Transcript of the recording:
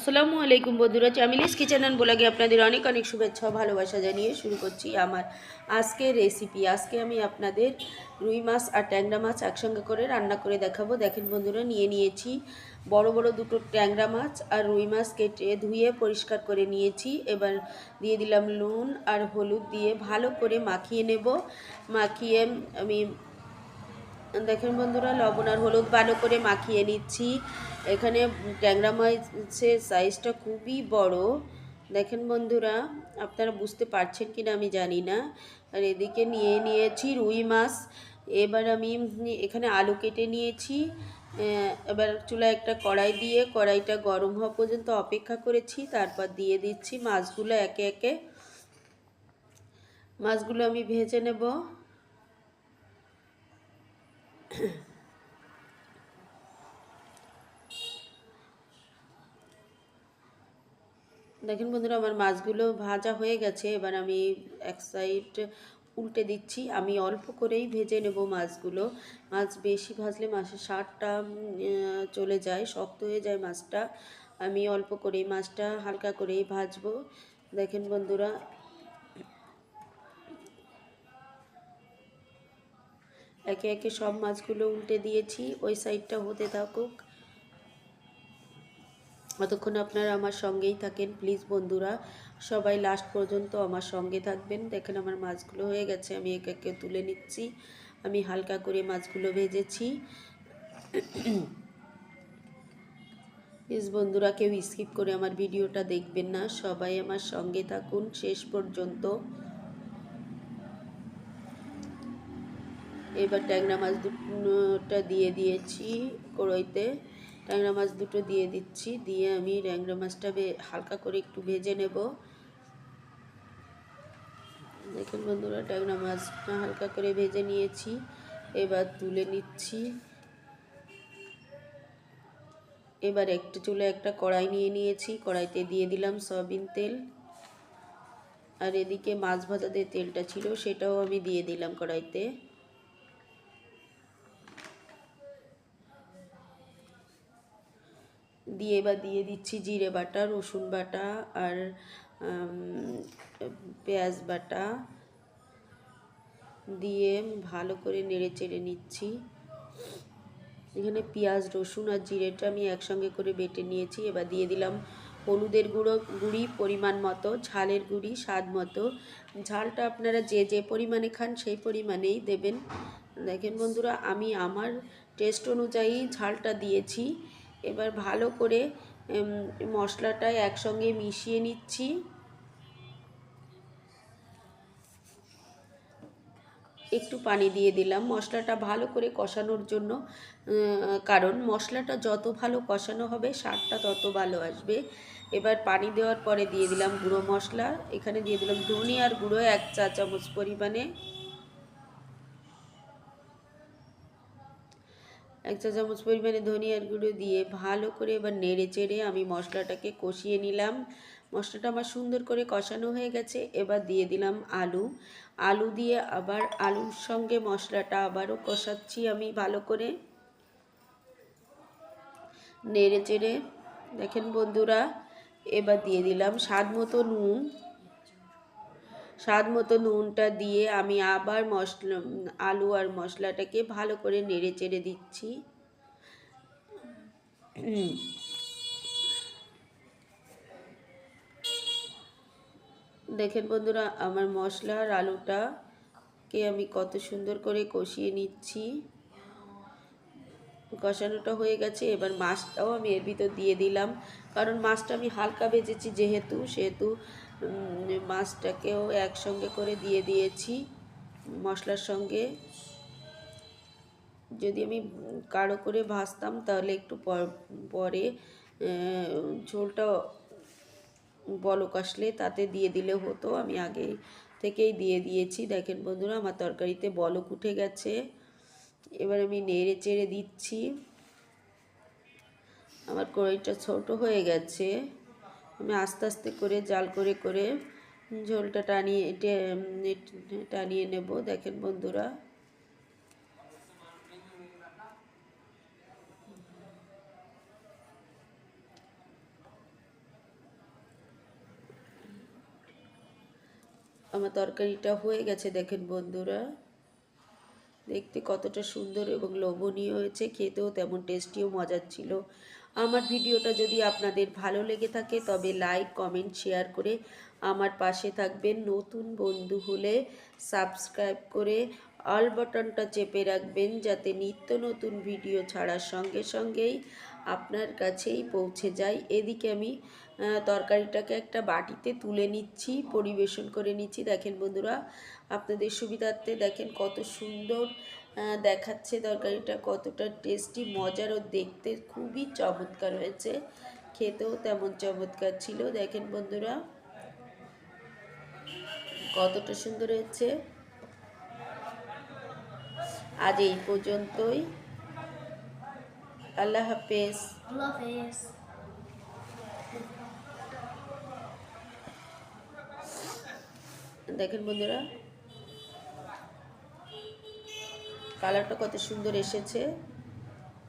আসসালামু আলাইকুম বন্ধুরা চামিলিস কিচেন অ্যান্ড ব্লগে আপনাদের অনেক অনেক শুভেচ্ছা ভালোবাসা জানিয়ে শুরু করছি আমার আজকের রেসিপি আজকে আমি আপনাদের রুই মাছ আর ট্যাংরা মাছ একসঙ্গে করে রান্না করে দেখাবো। দেখেন বন্ধুরা, নিয়ে নিয়েছি বড় বড় দুটো ট্যাংরা মাছ আর রুই মাছ কেটে ধুয়ে পরিষ্কার করে নিয়েছি। এবার দিয়ে দিলাম নুন আর হলুদ দিয়ে ভালো করে মাখিয়ে নেব। মাখিয়ে আমি, দেখেন বন্ধুরা, লবণ আর হলুদ ভালো করে মাখিয়ে নিচ্ছি। এখানে ট্যাংরা মাছের সাইজটা খুবই বড়। দেখেন বন্ধুরা, আপনারা বুঝতে পারছেন কি না আমি জানি না। আর এদিকে নিয়ে নিয়েছি রুই মাছ। এবার আমি এখানে আলু কেটে নিয়েছি। এবার চুলায় একটা কড়াই দিয়ে, কড়াইটা গরম হওয়া পর্যন্ত অপেক্ষা করেছি। তারপর দিয়ে দিচ্ছি মাছগুলো একে একে। মাছগুলো আমি ভেজে নেব। দেখেন বন্ধুরা, আমার মাছগুলো ভাজা হয়ে গেছে। এবার আমি এক সাইড উল্টে দিচ্ছি। আমি অল্প করেই ভেজে নেব মাছগুলো। মাছ বেশি ভাজলে মাছের স্বাদটা চলে যায়, শক্ত হয়ে যায় মাছটা। আমি অল্প করেই মাছটা হালকা করেই ভাজবো। দেখেন বন্ধুরা, একে একে সব মাছগুলো উল্টে দিয়েছি। ওই সাইডটা হতে থাকুক। অতক্ষণ আপনারা আমার সঙ্গেই থাকেন প্লিজ বন্ধুরা। সবাই লাস্ট পর্যন্ত আমার সঙ্গে থাকবেন। দেখেন আমার মাছগুলো হয়ে গেছে, আমি একে একে তুলে নিচ্ছি। আমি হালকা করে মাছগুলো ভেজেছি। প্লিজ বন্ধুরা, কেউ স্কিপ করে আমার ভিডিওটা দেখবেন না। সবাই আমার সঙ্গে থাকুন শেষ পর্যন্ত। এবার ট্যাংরা মাছ দুটা দিয়ে দিয়েছি কড়াইতে। ট্যাংরা মাছ দুটো দিয়ে দিচ্ছি, দিয়ে আমি ট্যাংরা মাছটা হালকা করে একটু ভেজে নেব। দেখুন বন্ধুরা, ট্যাংরা মাছটা হালকা করে ভেজে নিয়েছি, এবার তুলে নিচ্ছি। এবার একটা চুলে একটা কড়াই নিয়ে নিয়েছি, কড়াইতে দিয়ে দিলাম সয়াবিন তেল। আর এদিকে মাছ ভাজা যে তেলটা ছিল, সেটাও আমি দিয়ে দিলাম কড়াইতে। দিয়ে এবার দিয়ে দিচ্ছি জিরে বাটা, রসুন বাটা আর পেঁয়াজ বাটা। দিয়ে ভালো করে নেড়ে চেড়ে নিচ্ছি। এখানে পেঁয়াজ, রসুন আর জিরেটা আমি একসঙ্গে করে বেটে নিয়েছি। এবার দিয়ে দিলাম হলুদের গুঁড়ো, গুঁড়ি পরিমাণ মতো, ঝালের গুঁড়ি স্বাদ মতো। ঝালটা আপনারা যে যে পরিমাণে খান সেই পরিমাণেই দেবেন। দেখেন বন্ধুরা, আমি আমার টেস্ট অনুযায়ী ঝালটা দিয়েছি। এবার ভালো করে উম, মশলাটা একসঙ্গে মিশিয়ে নিচ্ছি। একটু পানি দিয়ে দিলাম মশলাটা ভালো করে কষানোর জন্য কারণ মশলাটা যত ভালো কষানো হবে স্বাদটা তত ভালো আসবে। এবার পানি দেওয়ার পরে দিয়ে দিলাম গুঁড়ো মশলা। এখানে দিয়ে দিলাম ধনিয়ার গুঁড়ো এক চা চামচ পরিমাণে। এক চা চামচ পরিমাণে ধনিয়ার গুঁড়ো দিয়ে ভালো করে এবার নেড়ে চেড়ে আমি মশলাটাকে কষিয়ে নিলাম। মশলাটা আমার সুন্দর করে কষানো হয়ে গেছে। এবার দিয়ে দিলাম আলু। আলু দিয়ে আবার আলুর সঙ্গে মশলাটা আবারও কষাচ্ছি আমি ভালো করে। নেড়ে চেড়ে দেখেন বন্ধুরা, এবার দিয়ে দিলাম স্বাদ মতো নুন। স্বাদ মতো নুনটা দিয়ে আমি আবার মশলা, আলু আর মশলাটাকে ভালো করে নেড়ে চেড়ে দিচ্ছি। দেখেন বন্ধুরা, আমার মশলা আর আলুটাকে আমি কত সুন্দর করে কষিয়ে নিচ্ছি। কষানোটা হয়ে গেছে। এবার মাছটাও আমি এর ভিতর দিয়ে দিলাম। কারণ মাছটা আমি হালকা ভেজেছি যেহেতু, সেহেতু মাছটাকেও একসঙ্গে করে দিয়ে দিয়েছি মশলার সঙ্গে। যদি আমি কাড়ো করে ভাজতাম, তাহলে একটু পর- পরে ঝোলটা বলক আসলে তাতে দিয়ে দিলে হতো। আমি আগে থেকেই দিয়ে দিয়েছি। দেখেন বন্ধুরা, আমার তরকারিতে বলক উঠে গেছে। এবার আমি নেড়ে চেড়ে দিচ্ছি। আমার কড়াইটা ছোট হয়ে গেছে। আমি আস্তে আস্তে করে, জাল করে করে ঝোলটা টানিয়ে টানিয়ে নেব। দেখেন বন্ধুরা। আমার তরকারিটা হয়ে গেছে, দেখেন বন্ধুরা। দেখতে কতটা সুন্দর এবং লোভনীয় হয়েছে, খেতেও তেমন টেস্টিও মজার ছিল। আমার ভিডিওটা যদি আপনাদের ভালো লেগে থাকে, তবে লাইক কমেন্ট শেয়ার করে আমার পাশে থাকবেন। নতুন বন্ধু হলে সাবস্ক্রাইব করে অল বাটনটা চেপে রাখবেন, যাতে নিত্য নতুন ভিডিও ছাড়ার সঙ্গে সঙ্গেই আপনার কাছেই পৌঁছে যায়। এদিকে আমি তরকারিটাকে একটা বাটিতে তুলে নিচ্ছি, পরিবেশন করে নিচ্ছি। দেখেন বন্ধুরা, আপনাদের সুবিধার্থে দেখেন কত সুন্দর দেখাচ্ছে তরকারিটা, কতটা টেস্টি মজার ও দেখতে খুবই চমৎকার হয়েছে। খেতেও তেমন চমৎকার ছিল। দেখেন বন্ধুরা, কতটা সুন্দর হয়েছে। আজ এই পর্যন্তই। আল্লাহ হাফেজ। আল্লাহ হাফেজ। দেখেন বন্ধুরা। কালারটা কত সুন্দর এসেছে।